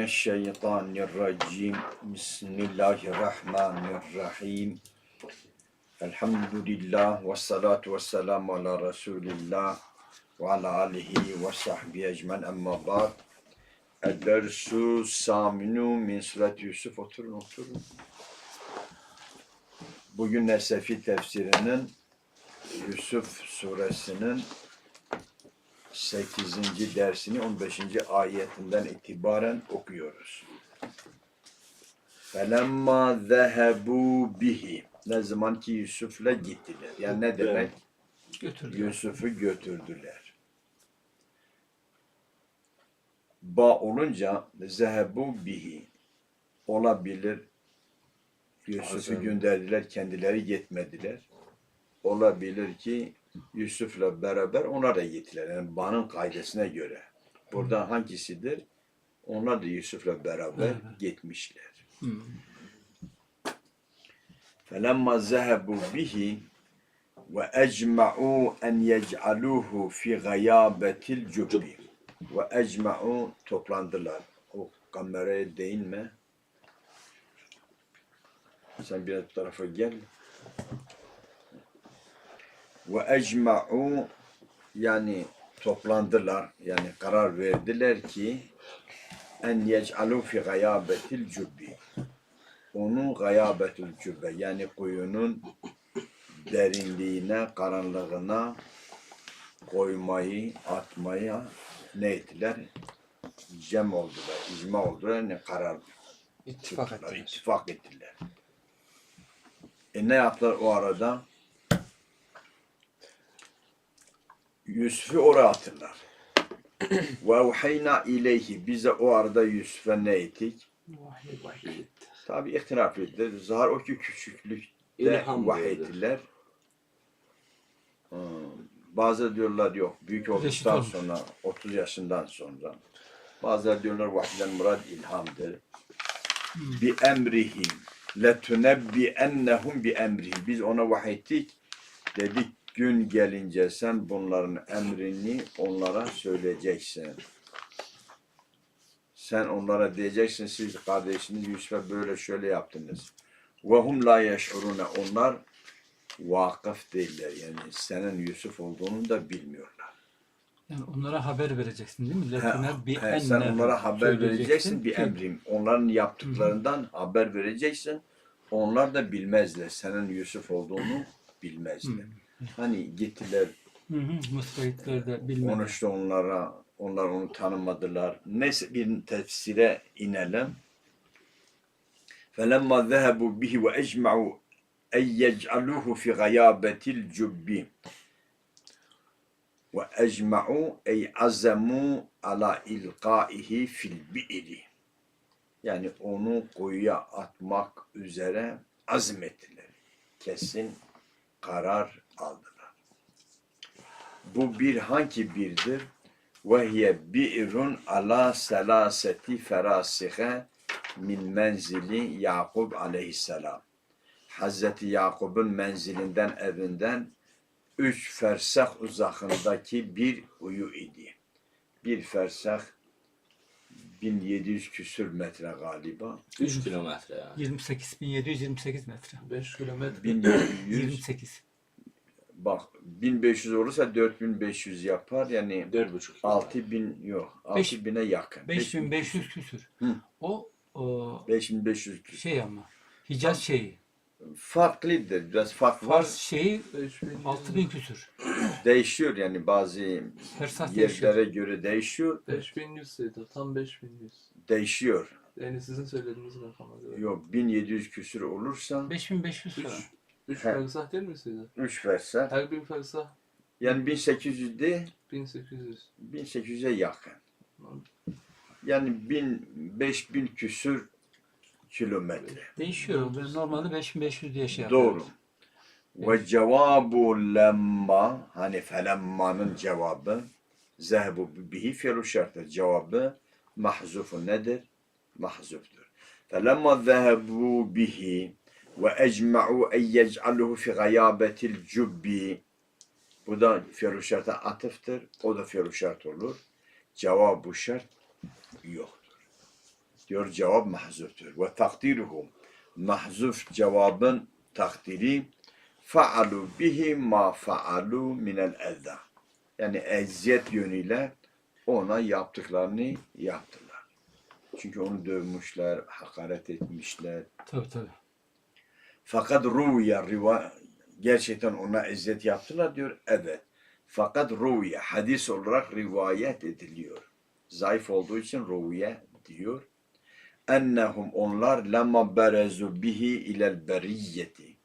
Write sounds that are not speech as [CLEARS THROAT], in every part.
Mineşşeytanirracim. Bismillahirrahmanirrahim. Elhamdülillah ve salatu ve selamu ala Resulillah ve ala alihi ve sahbihi ecmen emma ba'd. Edersu saminu min suret Yusuf. Oturun oturun. Bugün Nesefi tefsirinin Yusuf suresinin 8. dersini 15. ayetinden itibaren okuyoruz. Felemma zehebu bihi. Ne zaman ki Yusuf'la gittiler. Yani ne demek? Götürdü. Yusuf'u götürdüler. Ba olunca zehebu bihi. Olabilir. Yusuf'u gönderdiler, kendileri gitmediler. Olabilir ki Yusuf'la beraber onlar da gittiler. Yani Ba'nın kaidesine göre. Burada hangisidir? Onlar da Yusuf'la beraber Beraber. gitmişler. Hmm. فَلَمَّا ذَهَبُوا بِهِ وَاَجْمَعُوا اَنْ يَجْعَلُوهُ فِي غَيَابَةِ الْجُبِّ وَاَجْمَعُوا toplandılar. O kameraya değinme. Sen biraz bu tarafa gel. Ve ecma'u yani toplandılar yani karar verdiler ki en yec'alu fi gayabetil cübbi onu gayabetül cübbe yani kuyunun derinliğine, karanlığına koymayı, atmayı ne ettiler? Cem oldular, icma oldular, ne karar ittifak ettiler. ittifak ettiler. E ne yaptılar o arada? Yusuf'u oraya atırlar. [CLEARS THROAT] Ve uhayna ileyhi bize o arada Yusuf'a ne ettik? Tabi ihtilaf ettiler. Zahar o ki küçüklükte. Hmm. Bazı diyorlar yok. Büyük olduktan sonra, 30 yaşından sonra. Bazıları diyorlar vahiden murad ilhamdır. Bi emrihim. Letunebbi ennehum bi emrihim. Biz ona vahyettik. Dedik gün gelince sen bunların emrini onlara söyleyeceksin. Sen onlara diyeceksin siz kardeşiniz Yusuf'a böyle şöyle yaptınız. Ve hum la yeş'urune. Onlar vakıf değiller. Yani senin Yusuf olduğunu da bilmiyorlar. Yani onlara haber vereceksin değil mi? He, Letune bir he, sen onlara haber vereceksin bir emrim. Onların yaptıklarından haber vereceksin. Onlar da bilmezler. Senin Yusuf olduğunu bilmezler. Hani gittiler Hı hı. Mısra'yitler de bilmedi. konuştu onlara. Onlar onu tanımadılar. Neyse bir tefsire inelim. فَلَمَّا ذَهَبُوا بِهِ وَاَجْمَعُوا اَنْ يَجْعَلُوهُ فِي غَيَابَةِ الْجُبِّ وَاَجْمَعُوا اَيْ عَزَمُوا عَلَى اِلْقَائِهِ فِي الْبِئِرِ Yani onu kuyuya atmak üzere azmettiler. Kesin karar aldılar. Bu bir hangi birdir? وَهِيَ بِئْرٌ عَلَى سَلَاسَةِ فَرَاسِخَ min menzili Yakub aleyhisselam. Hazreti Yakub'un menzilinden evinden üç fersah uzakındaki bir uyu idi. Bir fersah 1700 küsür metre galiba. 3 kilometre yani. 28.728 metre. 5 kilometre. 1700 28. bak 1500 olursa 4500 yapar yani 4,5 kilometre. 6000 yok Beş- 6000'e yakın. 5500 küsür. Hı. O, o 5500 küsür. şey ama Hicaz şeyi. Farklıdır. Biraz fark var. Fars şeyi 5000 6000 küsür. Değişiyor yani bazı değişiyor. yerlere göre değişiyor. 5100 sayıda. Tam 5100. Değişiyor. Yani sizin söylediğiniz rakama göre. Yok 1700 küsür olursa 5500 3 falan. 3 He. fersah değil mi sayıda? 3 verse Her bir fersah yani 1800 de 1800. 1800'e yakın. Yani 1000 5000 küsür kilometre. Değişiyor. Ben normalde 5500 diye şey. Doğru. Ve cevabu lemma hani felemma'nın cevabı zehebu bihi fiilu şarttır. Cevabı mahzufun nedir? Mahzuftur. Felemma zehebu bihi ve ecma'u en yec'aluhu fi gayabetil cubbi bu da fiilu şarta atıftır. O da fiilu şart olur. Cevabı şart yoktur. diyor cevap mahzuftur. Ve takdiruhu mahzuf cevabın takdiri faalu bihi ma faalu minel eza. Yani eziyet yönüyle ona yaptıklarını yaptılar. Çünkü onu dövmüşler, hakaret etmişler. Tabii tabii. Fakat ruya riva gerçekten ona eziyet yaptılar diyor. Evet. Fakat ruya hadis olarak rivayet ediliyor. Zayıf olduğu için ruya diyor. Ennehum onlar lemma berezu bihi ilel beriyeti.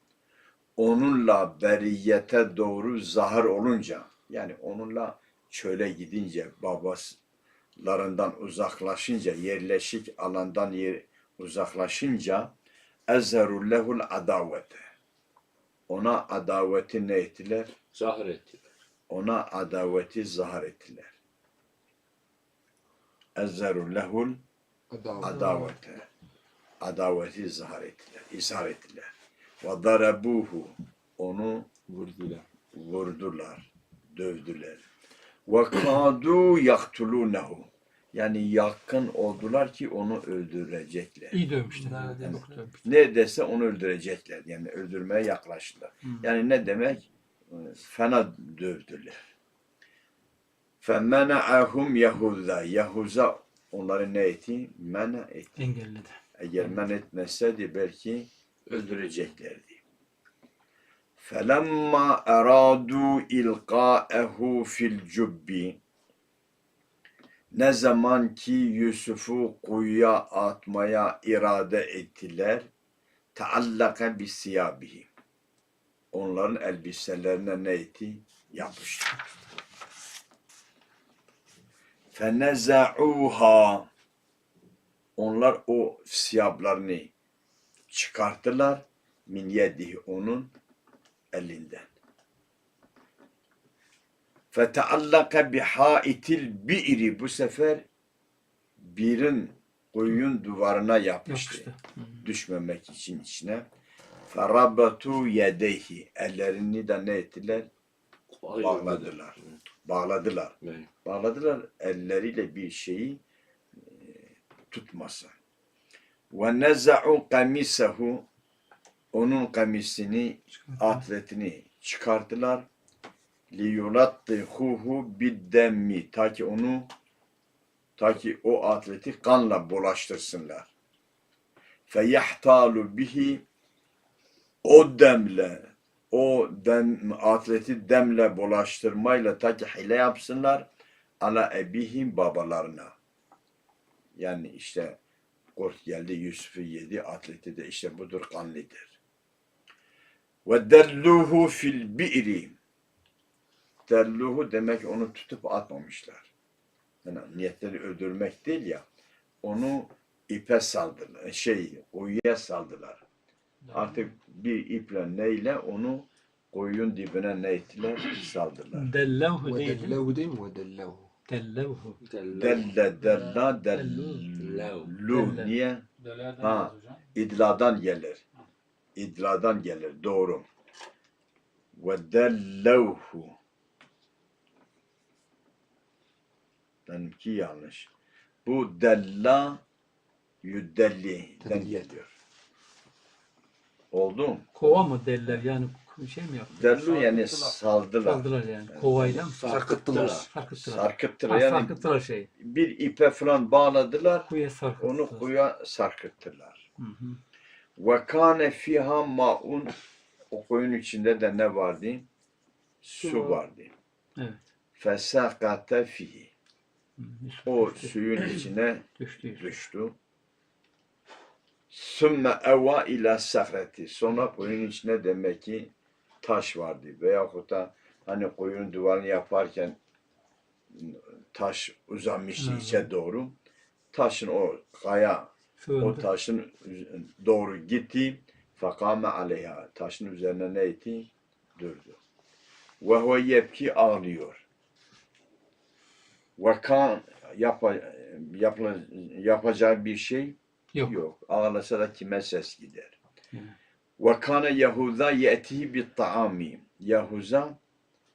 Onunla beriyete doğru zahır olunca yani onunla çöle gidince babaslarından uzaklaşınca yerleşik alandan yer uzaklaşınca ezheru lehul adavete. Ona adaveti ne ettiler? Zahir ettiler. Ona adaveti zahar ettiler. Ezheru lehul adavete. Adaveti zahar ettiler, izhar ettiler. Ve darabuhu. Onu Vurdular. vurdular, dövdüler. Ve kadu yaktulunehu. Yani yakın oldular ki onu öldürecekler. İyi dövmüşler. Nerede Yani, dövmüşler? dövmüşler. Neredeyse onu öldürecekler. Yani öldürmeye yaklaştılar. Yani ne demek? Ee, Fena dövdüler. فَمَنَعَهُمْ Yahuda. Yahuza onları ne etti? Mena etti. Engelledi. Eğer men etmezseydi belki öldüreceklerdi. فَلَمَّا اَرَادُوا اِلْقَاءَهُ fil cubbi ne zaman ki Yusuf'u kuyuya atmaya irade ettiler, taallaka bi siyabihi. Onların elbiselerine ne etti? Yapıştı. Feneza'uha onlar o siyablarını çıkarttılar min yedihi onun elinden. Feteallaka bihaitil bi'ri bu sefer birin kuyun duvarına yapıştı. Yapıştı. Düşmemek için içine. Ferabatu yedeyhi ellerini de ne ettiler? Bağladılar. Bağladılar. Bağladılar elleriyle bir şeyi e, tutmasın. Ve neza'u kamisahu onun kamisini, atletini çıkarttılar. Liyulattihuhu biddemmi ta ki onu ta ki o atleti kanla bulaştırsınlar. Feyahtalu bihi o demle o dem atleti demle bulaştırmayla ta ki hile yapsınlar ala ebihim babalarına. Yani işte kurt geldi Yusuf'u yedi atleti de işte budur kanlıdır. Ve delluhu fil bi'ri Telluhu demek onu tutup atmamışlar. Yani niyetleri öldürmek değil ya. Onu ipe şey, saldılar. Şey, oyuya saldılar. Artık bir iple neyle onu koyun dibine ne ettiler? Saldılar. Dellahu değil. Dellahu değil mi? Dellahu. Dellahu. Delle, della, dellu. Niye? Ha, idladan gelir. İdladan gelir. Doğru. Ve dellahu. Benimki yanlış. Bu della yüdelli'den Tedliyet. geliyor. Oldu mu? Kova mı deller yani şey mi yaptı? Dellu yani saldılar. Saldılar yani. Kovayla mı? Sarkıttılar. Sarkıttılar. Sarkıttılar. Ha, Yani sarkıttılar şey. bir ipe falan bağladılar. Kuyuya sarkıttılar. Onu kuya sarkıttılar. Hı hı. Ve kâne fiha ma'un o koyun içinde de ne vardı? Su Su. vardı. Evet. Fesakate fihi. O suyun [CLEARS THROAT] içine Düştü. Düştü. Sümme eva ila sahreti. Sonra koyun içine demek ki taş vardı. Veyahut da hani koyun duvarını yaparken taş uzanmıştı Hı içe doğru. Taşın o kaya o Sığındı. taşın doğru gitti. Fakame aleyha. Taşın üzerine ne etti? Durdu. Ve huve yebki ağlıyor. Ve kan yapa, yapla, yapacağı bir şey Yok. yok. Ağlasa da kime ses gider. Ve kana Yahuda yetihi bit taami. Yahuza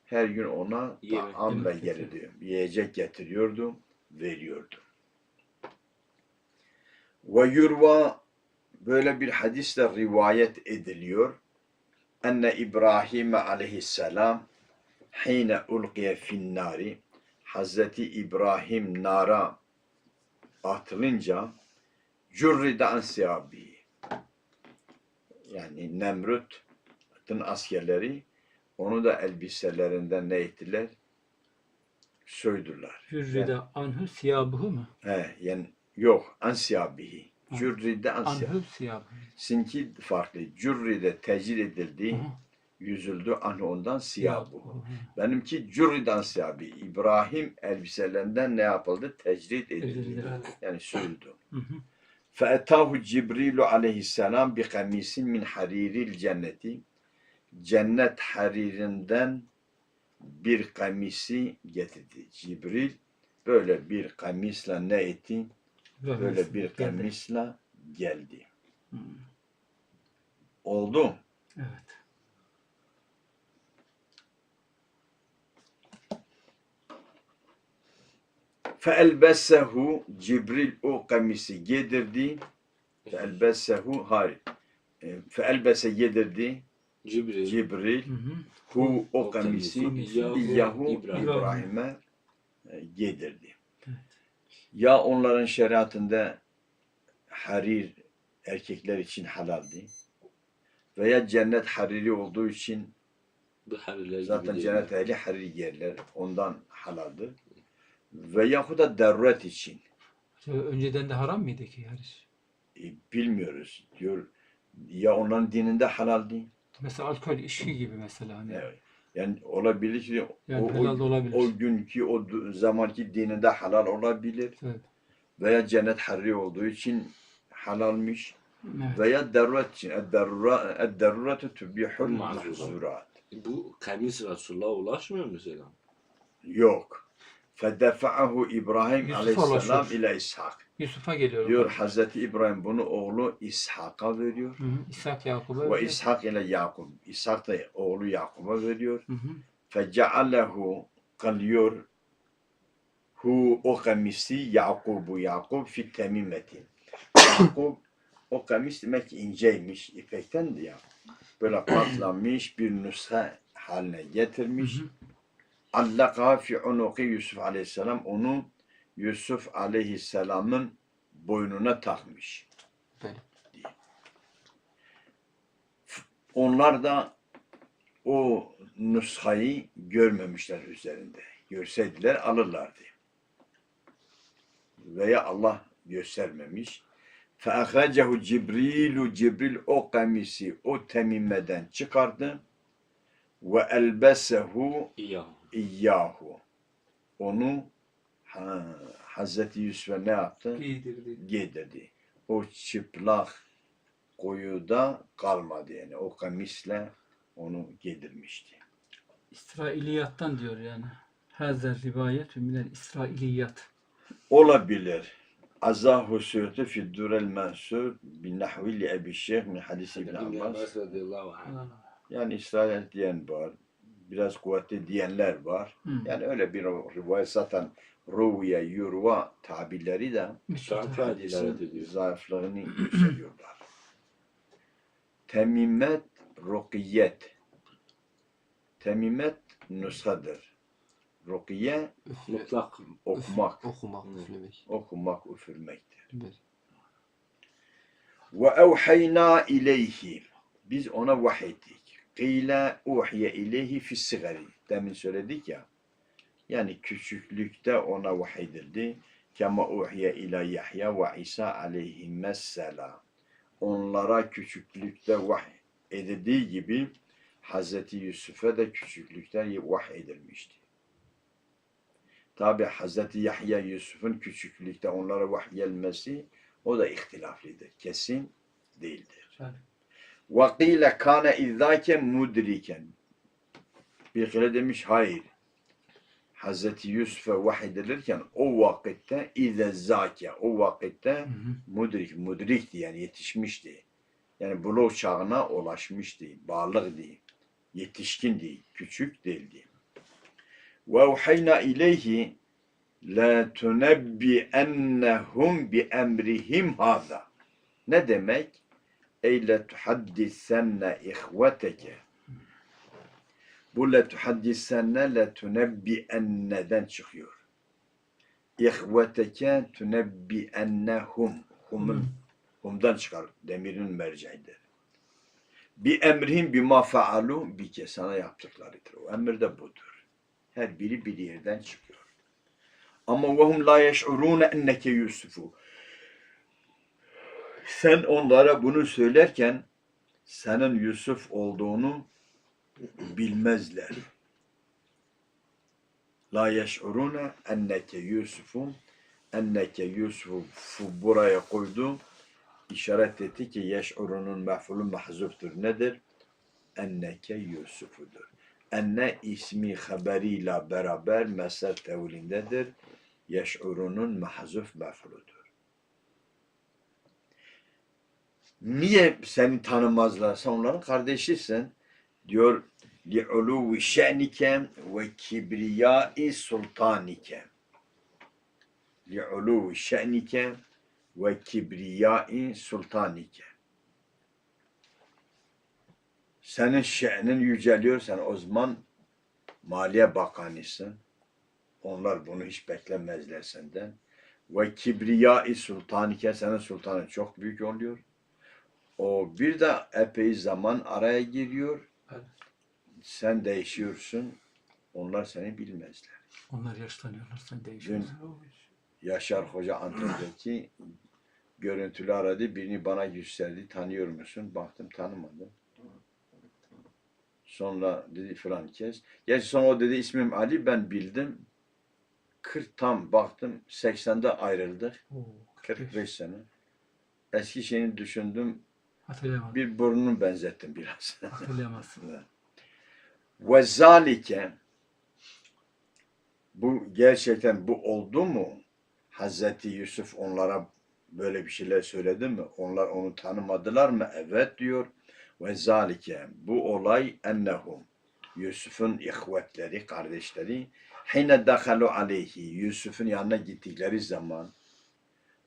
her gün ona taamla gelirdi. Yiyecek getiriyordu, veriyordu. Ve yurva böyle bir hadisle rivayet ediliyor. Enne İbrahim aleyhisselam hine ulqiye finnari Hazreti İbrahim nara atılınca cürride an siyabi yani Nemrut'un askerleri onu da elbiselerinden ne ettiler? Söydüler. Hürride anhu siyabuhu mu? He, yani yok an siyabihi. Cürride an siyabihi. Anhu siyabuhu. Sinki farklı. Cürride tecil edildi. Hı Yüzüldü anhu ondan siyah bu. Siyabuhu. Benimki cürriden siyabi. İbrahim elbiselerinden ne yapıldı? Tecrid edildi. Edildi. Yani Yani sürüldü. Hı hı. فَاَتَاهُ جِبْرِيلُ aleyhisselam bi kamisin min hariril cenneti. Cennet haririnden bir kamisi getirdi. Cibril böyle bir kamisla ne etti? Böyle bir Geldi. kamisla geldi. Hı. Oldu. Evet. Feelbesehu Cibril o kamisi giydirdi. Feelbesehu hayır. E, Feelbese giydirdi Cibril. Cibril Hı hı. hu o kamisi İyyahu İyyahu İbrahim. İbrahim'e e, giydirdi. Evet. Ya onların şeriatında harir erkekler için halaldi veya cennet hariri olduğu için Zaten cennet ehli harir giyerler. Ondan halaldir. Ve yahu da daruret için. Önceden de haram mıydı ki hariç? E, bilmiyoruz diyor. Ya onların dininde halaldi. Mesela alkol içki gibi mesela hani. Evet. Yani olabilir ki Yani o, helal o, olabilir. o günkü o zamanki dininde halal olabilir. Evet. Veya cennet harri olduğu için halalmış. Evet. Veya daruret için. Ed-daruretu tubihul Mahzurat. mahzurat. Bu kamis Resulullah'a ulaşmıyor mu mesela? Yok. Fedefa'ahu İbrahim Yusuf aleyhisselam ulaşıyor. ile İshak. Yusuf'a geliyor. Diyor Hazreti İbrahim bunu oğlu İshak'a veriyor. Hı hı. İshak Yakub'a. Ve veriyor. İshak ile Yakub. İshak da oğlu Yakub'a veriyor. Hı hı. Fecealehu kalıyor hu o kamisi Yakubu Yakub fi temimeti. Yakub o kamis demek ki inceymiş. ipektendi ya. Böyle [CLEARS THROAT] katlanmış bir nüsha haline getirmiş. Hı hı. Allaka fi unuki Yusuf aleyhisselam onu Yusuf aleyhisselamın boynuna takmış. Böyle. Onlar da o nushayı görmemişler üzerinde. Görseydiler alırlardı. Veya Allah göstermemiş. فَاَخْرَجَهُ Cibrilu Cibril o kamisi o temimeden çıkardı. Ve elbesehu İyyahu. Onu ha, Hazreti Yusuf'a ne yaptı? giydirdi. Giydirdi. O çıplak koyuda kalmadı yani. O kamisle onu giydirmişti. İsrailiyattan diyor yani. Hazer rivayet minel İsrailiyat. Olabilir. Azahu sürtü fi durel mensur bin nahvi li ebi şeyh min hadis ibn Abbas. Yani İsrail diyen var. Biraz kuvvetli diyenler var. Hı. Yani öyle bir rivayet zaten ruviye, yurva tabirleri de zayıflığını yükseliyorlar. Temimet, rukiyet. Temimet nuskadır. Rukiye Mutlak. okumak, Okumak, Hı. üflemek. okumak, üfürmektir. Ve evhayna ileyhi. Biz ona vahyettik. Kıyle uhiye ileyhi fis sigari. Demin söyledik ya. Yani küçüklükte ona vahyedildi. Kema uhiye ila Yahya ve İsa aleyhisselam. Onlara küçüklükte vahy edildiği gibi Hazreti Yusuf'a da küçüklükten vahy edilmişti. Tabi Hazreti Yahya Yusuf'un küçüklükte onlara vahy gelmesi o da ihtilaflidir. Kesin değildir. Evet. Ve kîle kâne izzâke mudriken. Bir kere demiş hayır. Hazreti Yusuf'a vahiy edilirken o vakitte izezzâke o vakitte mudrik mudrikti yani yetişmişti. Yani buluğ çağına ulaşmıştı. Bağlıq değil. Yetişkin değil. Küçük değildi. Ve uhayna ileyhi la tunebbi ennehum bi emrihim hâzâ. Ne demek? Ey la tuhaddisenne ihveteke. Bu la tuhaddisenne la tunebbi'enneden çıkıyor. İhveteke tunebbi'ennehum. Hum'un, humdan çıkar. Demirin merceğidir. Bir emrihim bima faalu bir ke sana yaptıklarıdır. O emir de budur. Her biri bir yerden çıkıyor. Ama vehum la yeş'urune enneke Yusuf'u. Sen onlara bunu söylerken senin Yusuf olduğunu bilmezler. La yeş'urune enneke Yusuf'u enneke Yusuf'u buraya koydu. İşaret etti ki yeş'urunun mef'ulü mahzuftur. Nedir? Enneke Yusuf'udur. Enne ismi haberiyle beraber mesel tevilindedir. Yeş'urunun mahzuf mef'uludur. Niye seni tanımazlarsa onların kardeşisin. Diyor لِعُلُوِ شَأْنِكَ وَكِبْرِيَاءِ سُلْطَانِكَ لِعُلُوِ شَأْنِكَ وَكِبْرِيَاءِ سُلْطَانِكَ Senin şe'nin yüceliyor. Sen o zaman Maliye Bakanısın. Onlar bunu hiç beklemezler senden. Ve kibriyai sultanike senin sultanın çok büyük oluyor. O bir de epey zaman araya giriyor. Evet. Sen değişiyorsun. Onlar seni bilmezler. Onlar yaşlanıyorlar sen Dün değişiyorsun. Yaşar Hoca Antep'teki görüntülü aradı. Birini bana gösterdi. Tanıyor musun? Baktım tanımadım. Sonra dedi filan kes. Gerçi sonra o dedi ismim Ali ben bildim. 40 tam baktım 80'de ayrıldık. Oo, 45 sene. Eski şeyini düşündüm. Hatırlayamadım. Bir burnunu benzettim biraz. [LAUGHS] Hatırlayamazsın. Ve zalike bu gerçekten bu oldu mu? Hazreti Yusuf onlara böyle bir şeyler söyledi mi? Onlar onu tanımadılar mı? Evet diyor. Ve zalike bu olay ennehum Yusuf'un ihvetleri, kardeşleri hine dakalu aleyhi Yusuf'un yanına gittikleri zaman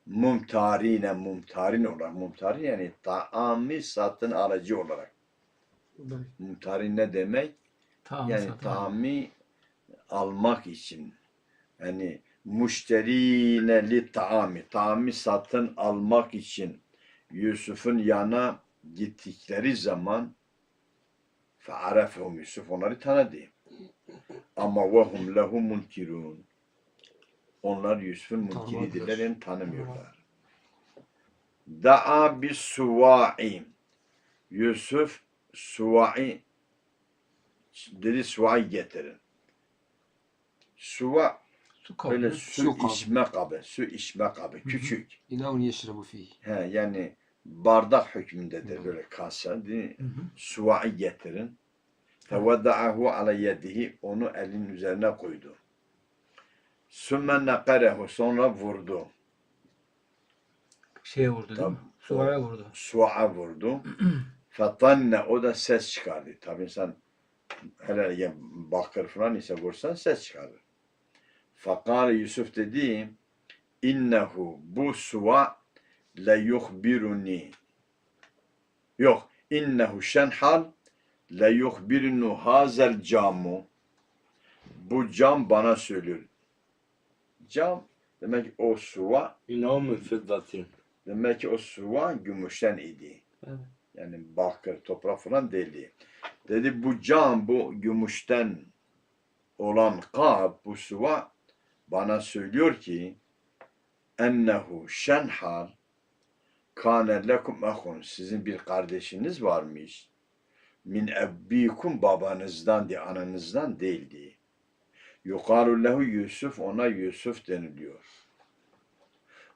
mumtarine mumtarin olarak mumtarin yani taami satın aracı olarak mumtarin ne demek? Tamam, yani taami almak için yani müşterine li taami taami satın almak için Yusuf'un yana gittikleri zaman fe'arefehum Yusuf onları tanıdı. Ama vehum lehu munkirun. Onlar Yusuf'un munkiridirler yani tanımıyorlar. Da'a bis suva'i. Yusuf suva'i dedi suva'i getirin. Suva Su kabı. böyle su su kabı. içme kabı, su içme kabı, küçük. İnavun yeşrebu fihi. He, yani bardak hükmündedir böyle kasa. Hı hı. Suva'i getirin. Feveda'ahu ala yedihi onu elin üzerine koydu. Sümme nekarehu sonra vurdu. Şeye vurdu değil mi? Suvara vurdu. Su'a vurdu. [CLEARS THROAT] Fatanne o da ses çıkardı. Tabii sen hele ya bakır falan ise vursan ses çıkarır. Fakale Yusuf dedi innehu bu suva le yuhbiruni yok innehu şenhal le yuhbirunu hazel camu bu cam bana söylüyor. Cam demek o suva İnavun fiddatin. demek ki o suva gümüşten idi. Evet. Yani bakır, toprak falan değildi. Dedi bu cam, bu gümüşten olan kap, bu suva bana söylüyor ki ennehu şenhal kâne lekum ehun sizin bir kardeşiniz varmış. Min ebbikum babanızdan diye ananızdan değildi. Yukalu lehu Yusuf ona Yusuf deniliyor.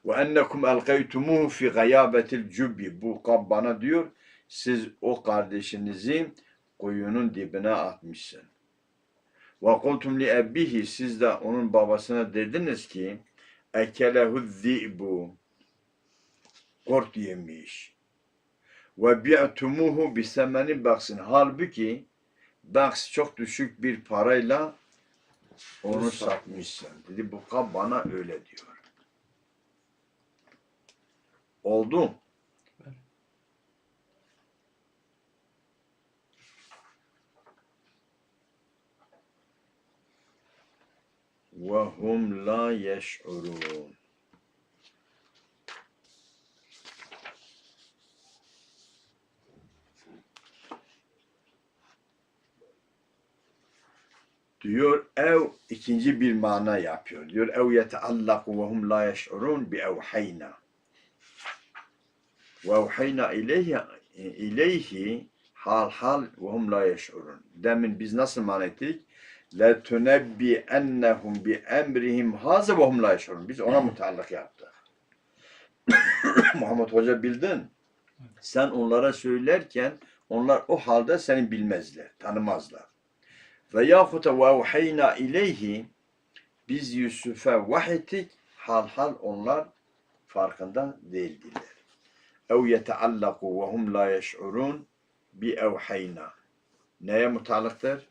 Ve ennekum elgeytumuhu fi gayabetil cubbi. Bu kab bana diyor siz o kardeşinizi kuyunun dibine atmışsın. Ve kultum li ebbihi siz de onun babasına dediniz ki ekelehu zi'bu kurt yemiş. Ve bi'tumuhu bisemeni baksın. Halbuki baks çok düşük bir parayla onu satmışsın. Dedi bu kap bana öyle diyor. Oldu. Evet. Ve hum la yeş'urun. Diyor ev ikinci bir mana yapıyor. Diyor ev yeteallaku ve hum la yeş'urun bi evhayna. Ve evhayna ileyhi hal hal ve hum la yeş'urun. Demin biz nasıl mana ettik? Le tunebbi ennehum bi emrihim haze ve hum la yeş'urun. Biz ona mutallık yaptık. [COUGHS] Muhammed Hoca bildin. Sen onlara söylerken onlar o halde seni bilmezler, tanımazlar. Ve yahut ve evhayna ileyhi biz Yusuf'a vahyettik hal hal onlar farkında değildiler. Ev yeteallaku ve hum la yeş'urun bi evhayna. Neye mutallıktır?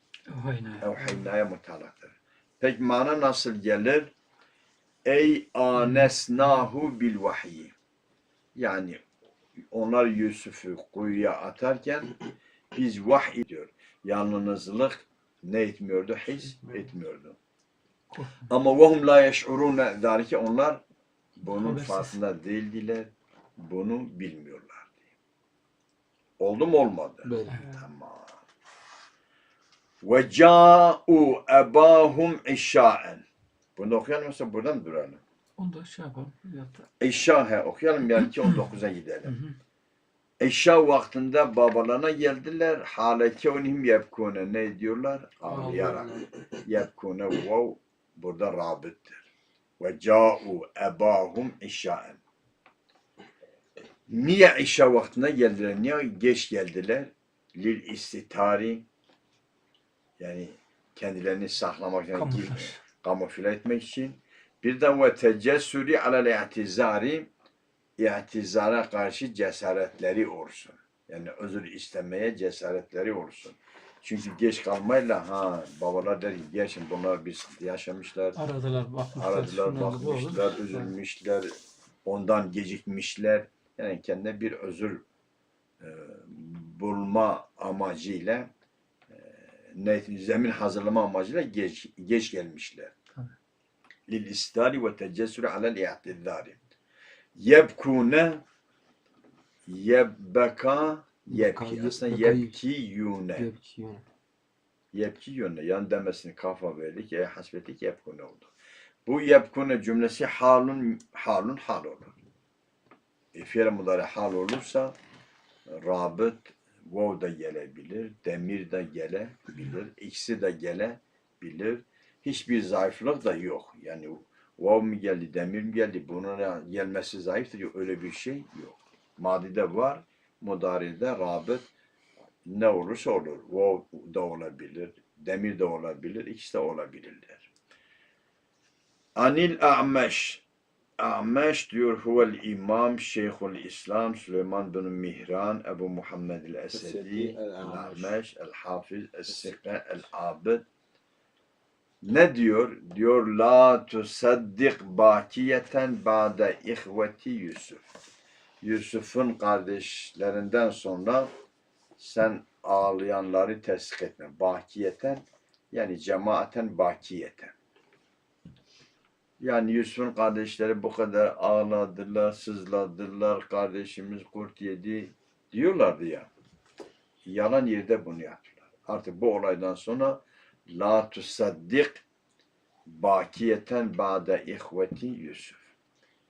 Aynen. Evhayna'ya mutallıktır. Peki mana nasıl gelir? Ey anesnahu bil vahyi. Yani onlar Yusuf'u kuyuya atarken biz vahiy diyor. Yalnızlık ne etmiyordu? His etmiyordu. Ama vehum la yeş'urune zalike onlar bunun farkında değildiler. Bunu bilmiyorlardı. Oldu mu olmadı? Böyle. Tamam. Ve ca'u ebahum işaen. Bunu okuyalım mı? Buradan duralım? Onu da şey yapalım. He okuyalım yani ki 19'a Hı gidelim. İşa vaktinde babalarına geldiler. Haleke onihim yebkune. Ne diyorlar? Ağlayarak. Yebkune vav burada rabittir. Ve ca'u ebahum işaen. Niye işa vaktine geldiler? Niye geç geldiler? Lil istitari yani kendilerini saklamak yani kamufle etmek için. Bir de ve tecessüri alel i'tizari i'tizara karşı cesaretleri olsun. Yani özür istemeye cesaretleri olsun. Çünkü geç kalmayla ha babalar der ki geçin bunlar bir sıkıntı yaşamışlar. Aradılar, bakmışlar. Aradılar, bakmışlar, üzülmüşler, ondan gecikmişler. Yani kendine bir özür e, bulma amacıyla e, zemin hazırlama amacıyla geç, geç gelmişler. Lil istari ve tecessürü alel i'tizari. Yebkune yebbeka yebki. Aslında yebki yune. Yepki yönüne yan demesini kafa verdik. E hasbetik yepkune oldu. Bu yepkune cümlesi halun halun hal olur. E, fiil mudari hal olursa rabıt vav da gelebilir, demir de gelebilir, ikisi de gelebilir. Hiçbir zayıflık da yok. Yani vav mi geldi, demir mi geldi, bunun gelmesi zayıftır. Yok, Öyle bir şey yok. Madide var, mudaride rabıt ne olursa olur. Vav da olabilir, demir de olabilir, ikisi de olabilirler. Anil A'meş. A'meş diyor huvel imam Şeyhul İslam Süleyman bin Mihran Ebu Muhammed el-Esedi Esedi, el-A'meş. el-A'meş el-Hafiz el-Sika el-Abid ne diyor? Diyor la tusaddik bakiyeten ba'de ihveti Yusuf. Yusuf'un kardeşlerinden sonra sen ağlayanları tesdik etme. Bakiyeten yani cemaaten bakiyeten. Yani Yusuf'un kardeşleri bu kadar ağladılar, sızladılar, kardeşimiz kurt yedi diyorlardı ya. Yalan yerde bunu yaptılar. Artık bu olaydan sonra la tusaddik bakiyeten ba'de ihveti Yusuf.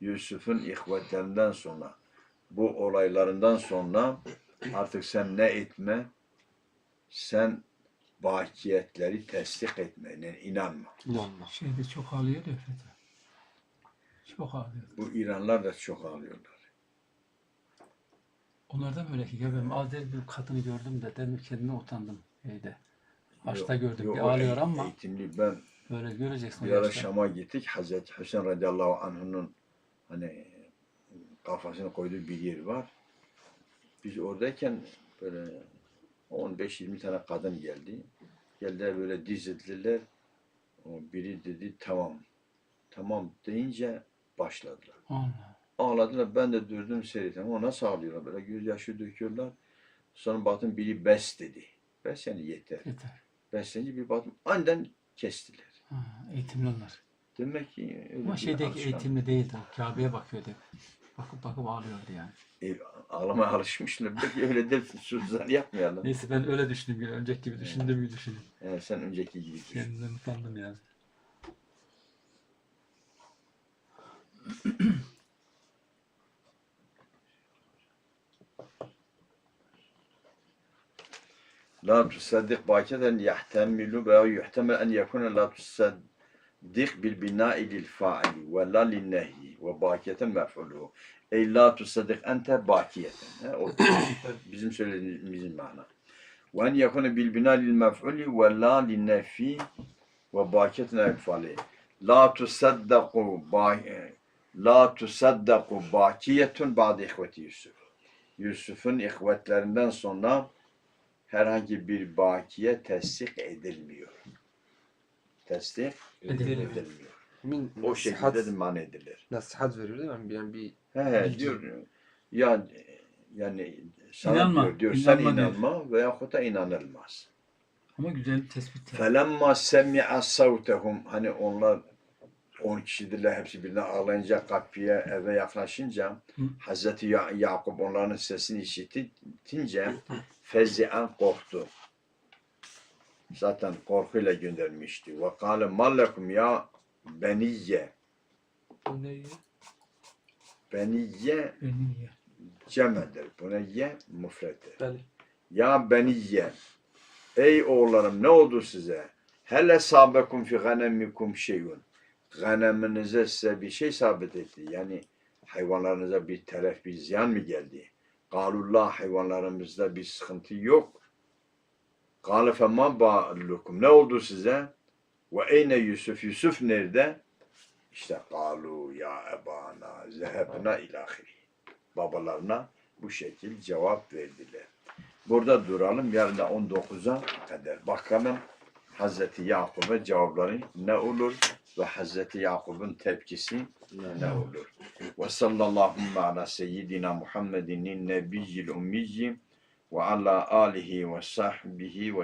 Yusuf'un ihvetlerinden sonra bu olaylarından sonra artık sen ne etme? Sen bakiyetleri tesdik etme, yani inanma. İnanma. Şeyde çok ağlıyor ya Fethi. Çok ağlıyor. Bu İranlar da çok ağlıyorlar. Onlardan böyle ki ya ben az bir kadını gördüm de dedim kendime utandım şeyde. Yok, gördük yok, bir ağlıyor eğit- ama Eğitimli ben böyle göreceksin. bir ara. Şam'a gittik. Hazreti Hüseyin radıyallahu anh'ın hani kafasını koyduğu bir yer var. Biz oradayken böyle 15-20 tane kadın geldi. Geldiler böyle dizildiler. O biri dedi tamam. Tamam deyince başladılar. Allah. Ağladılar. Ben de durdum seyrettim. Ama nasıl ağlıyorlar? Böyle gözyaşı döküyorlar. Sonra baktım biri bes dedi. Bes yani yeter. Yeter. Beslenince bir baktım aniden kestiler. Ha, eğitimli onlar. Demek ki öyle Ama bir şeydeki alışkanlık. eğitimli değildi. Kabe'ye bakıyordu. Bakıp bakıp ağlıyordu yani. E, ağlamaya alışmışlar. Belki öyle de sözler yapmayalım. Neyse ben öyle düşündüm. Yani. Önceki gibi düşündüğüm gibi düşündüm. Yani sen önceki gibi düşün. Kendimden utandım yani. [CLEARS THROAT] La tusaddik bakeden yahtemilu veya yuhtemel en yekune la tusaddik bil bina'i lil fa'ili ve la lil nehyi ve bakiyeten mef'uluhu. Ey la tusaddik ente bakiyeten. Ha, o [COUGHS] bizim söylediğimizin mana. Ve en yekune bil bina lil mef'uli ve la lil nefi ve bakiyeten efali. La tusaddaku La tusaddaku bakiyetun ba'de ihveti Yusuf. Yusuf'un ihvetlerinden sonra herhangi bir bakiye tesdik edilmiyor. Tesdik Edilmiyor. edilmiyor. Min O nasihat, şekilde de man edilir. nasihat veriyor değil mi? Yani bir He he Bilgi. diyor ya yani sana İnanma, diyor, diyor sen inanma diyor. inanma veya da inanılmaz. Ama güzel bir tespit. yani. Felemma semi'a savtehum hani onlar 10 kişidirler hepsi birden ağlayınca kapıya eve yaklaşınca Hı. Hazreti Ya- Yakup onların sesini işitince fezi'an korktu. Zaten korkuyla göndermişti. Ve kâle mallekum ya beniyye. Bu ne ya? Beniyye Beni ye. cemedir. Buneyye mufrettir. Beni. Ya beniyye. Ey oğullarım ne oldu size? Hele sabekum fi ganemikum şeyun. Ganeminize size bir şey sabit etti. Yani hayvanlarınıza bir telef, bir ziyan mı geldi? Galullah hayvanlarımızda bir sıkıntı yok. Kâle femâ ba'lukum. Ne oldu size? Ve eyne Yusuf? Yusuf nerede? İşte kalu ya ebana zehebna ilahiri. Babalarına bu şekil cevap verdiler. Burada duralım. Yarın da 19'a kadar bakalım. Hazreti Yakup'a cevapları ne olur ve Hazreti Yakup'un tepkisi ne olur. Ve sallallahu ala seyyidina Muhammedin nebiyyil ummiyyi ve ala alihi ve sahbihi ve